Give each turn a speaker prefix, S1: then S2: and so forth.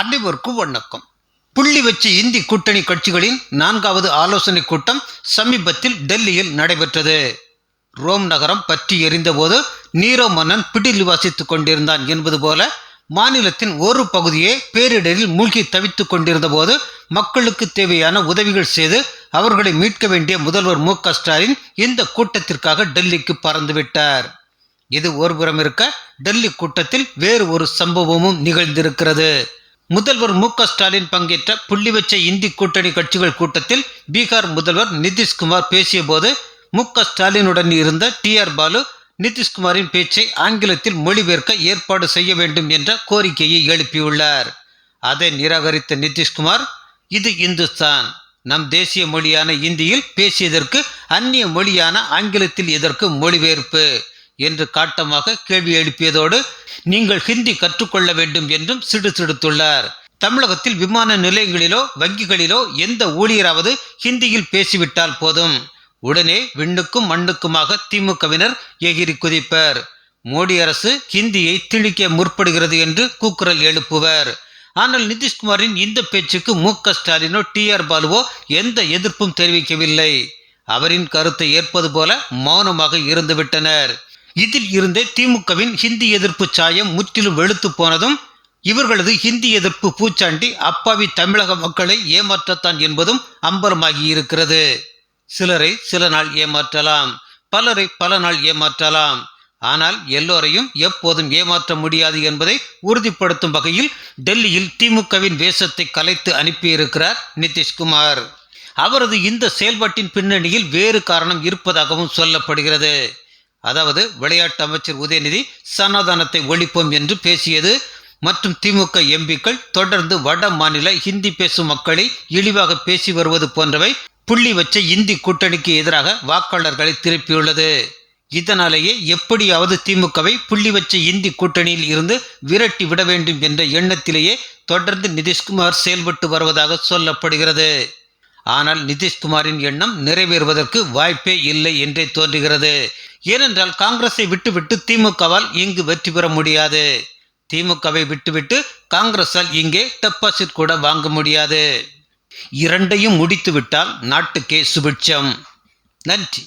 S1: அனைவருக்கும் வணக்கம் புள்ளி வச்சு இந்தி கூட்டணி கட்சிகளின் நான்காவது ஆலோசனை கூட்டம் சமீபத்தில் டெல்லியில் நடைபெற்றது. ரோம் நகரம் பற்றி எரிந்தபோது நீரோ மன்னன் பிடில் வாசித்துக் கொண்டிருந்தான் என்பது போல மாநிலத்தின் ஒரு பகுதியே பேரிடரில் மூழ்கி தவித்துக் கொண்டிருந்த போது மக்களுக்கு தேவையான உதவிகள் செய்து அவர்களை மீட்க வேண்டிய முதல்வர் மு ஸ்டாலின் இந்த கூட்டத்திற்காக டெல்லிக்கு பறந்துவிட்டார் இது ஒருபுறம் இருக்க டெல்லி கூட்டத்தில் வேறு ஒரு சம்பவமும் நிகழ்ந்திருக்கிறது. முதல்வர் மு க ஸ்டாலின் பங்கேற்ற புள்ளிவச்ச இந்தி கூட்டணி கட்சிகள் கூட்டத்தில் பீகார் முதல்வர் நிதிஷ்குமார் பேசியபோது மு க ஸ்டாலினுடன் இருந்த டி ஆர் பாலு நிதிஷ்குமாரின் பேச்சை ஆங்கிலத்தில் மொழிபெயர்க்க ஏற்பாடு செய்ய வேண்டும் என்ற கோரிக்கையை எழுப்பியுள்ளார். அதை நிராகரித்த நிதிஷ்குமார் இது இந்துஸ்தான். நம் தேசிய மொழியான இந்தியில் பேசியதற்கு அந்நிய மொழியான ஆங்கிலத்தில் இதற்கு மொழிபெயர்ப்பு? என்று காட்டமாக கேள்வி எழுப்பியதோடு நீங்கள் ஹிந்தி கற்றுக்கொள்ள வேண்டும் என்றும் சிடுசிடுத்துள்ளார் தமிழகத்தில் விமான நிலையங்களிலோ வங்கிகளிலோ எந்த ஊழியராவது ஹிந்தியில் பேசிவிட்டால் போதும். உடனே விண்ணுக்கும் மண்ணுக்குமாக திமுகவினர் எகிரி குதிப்பர். மோடி அரசு ஹிந்தியை திணிக்க முற்படுகிறது என்று கூக்குரல் எழுப்புவர். ஆனால் நிதிஷ்குமாரின் இந்த பேச்சுக்கு மு க ஸ்டாலினோ டி ஆர் பாலுவோ எந்த எதிர்ப்பும் தெரிவிக்கவில்லை. அவரின் கருத்தை ஏற்பது போல மௌனமாக இருந்துவிட்டனர். இதில் இருந்தே திமுகவின் ஹிந்தி எதிர்ப்பு சாயம் முற்றிலும் வெளுத்து போனதும் இவர்களது ஹிந்தி எதிர்ப்பு பூச்சாண்டி அப்பாவி தமிழக மக்களை ஏமாற்றத்தான் என்பதும் அம்பலமாகி இருக்கிறது. சிலரை சில நாள் ஏமாற்றலாம் பலரை பல நாள் ஏமாற்றலாம். ஆனால் எல்லோரையும் எப்போதும் ஏமாற்ற முடியாது என்பதை உறுதிப்படுத்தும் வகையில் டெல்லியில் திமுகவின் வேஷத்தை கலைத்து அனுப்பியிருக்கிறார் நிதிஷ்குமார். அவரது இந்த செயல்பாட்டின் பின்னணியில் வேறு காரணம் இருப்பதாகவும் சொல்லப்படுகிறது. அதாவது விளையாட்டு அமைச்சர் உதயநிதி சனாதனத்தை ஒழிப்போம் என்று பேசியது மற்றும் திமுக எம்பிக்கள் தொடர்ந்து வட மாநில ஹிந்தி பேசும் மக்களை இழிவாக பேசி வருவது போன்றவை புள்ளி வச்ச இந்தி கூட்டணிக்கு எதிராக வாக்காளர்களை திருப்பியுள்ளது. இதனாலேயே எப்படியாவது திமுகவை புள்ளி வச்ச இந்தி கூட்டணியில் இருந்து விரட்டி விட வேண்டும் என்ற எண்ணத்திலேயே தொடர்ந்து நிதிஷ்குமார் செயல்பட்டு வருவதாக சொல்லப்படுகிறது. ஆனால் நிதிஷ்குமாரின் எண்ணம் நிறைவேறுவதற்கு வாய்ப்பே இல்லை என்றே தோன்றுகிறது. ஏனென்றால் காங்கிரஸை விட்டுவிட்டு திமுகவால் இங்கு வெற்றி பெற முடியாது. திமுகவை விட்டுவிட்டு காங்கிரஸால் இங்கே டெபாசிட் கூட வாங்க முடியாது. இரண்டையும் முடித்துவிட்டால் நாட்டுக்கே சுபிட்சம். நன்றி.